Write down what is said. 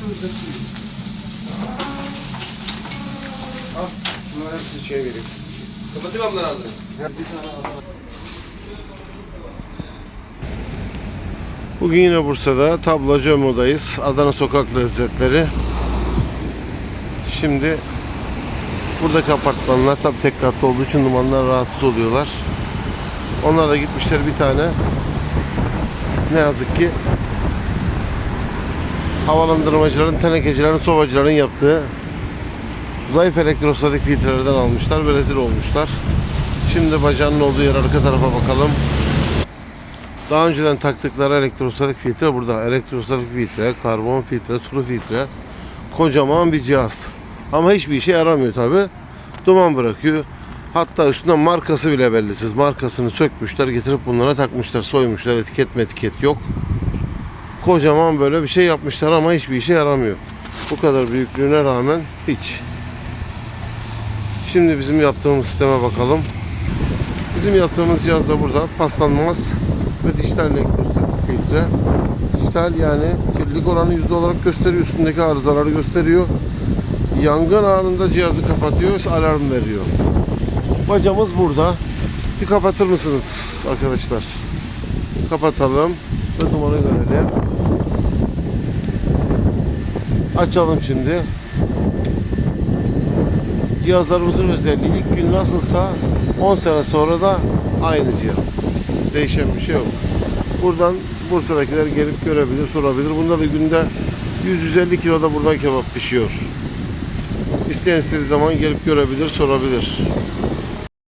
Al. Bunları hepsini şey. Kapatayım bunları ağzını? Bugün yine Bursa'da Tablacı Ömo'dayız. Adana Sokak Lezzetleri. Şimdi buradaki apartmanlar tabi tek katlı olduğu için dumanlar rahatsız oluyorlar. Onlar da gitmişler bir tane ne yazık ki havalandırmacıların, tenekecilerin, sobacıların yaptığı zayıf elektrostatik filtrelerden almışlar ve rezil olmuşlar. Şimdi bacağının olduğu yer arka tarafa bakalım. Daha önceden taktıkları elektrostatik filtre burada. Elektrostatik filtre, karbon filtre, sulu filtre. Kocaman bir cihaz. Ama hiçbir işe yaramıyor tabi. Duman bırakıyor. Hatta üstünden markası bile bellisiz. Markasını sökmüşler, getirip bunlara takmışlar, soymuşlar. Etiket etiket yok. Kocaman böyle bir şey yapmışlar ama hiçbir işe yaramıyor. Bu kadar büyüklüğüne rağmen hiç. Şimdi bizim yaptığımız sisteme bakalım. Bizim yaptığımız cihaz da burada. Paslanmaz ve dijital elektrostatik filtre. Dijital yani kirlilik oranı yüzde olarak gösteriyor. Üstündeki arızaları gösteriyor. Yangın anında cihazı kapatıyor, alarm veriyor. Bacamız burada. Bir kapatır mısınız arkadaşlar? Kapatalım ve dumanı görelim. Açalım şimdi. Cihazlarımızın özelliği ilk gün nasılsa 10 sene sonra da aynı cihaz. Değişen bir şey yok. Buradan Bursa'dakiler gelip görebilir, sorabilir. Bunda da günde 100-150 kiloda buradan kebap pişiyor. İsteyen istediği zaman gelip görebilir, sorabilir.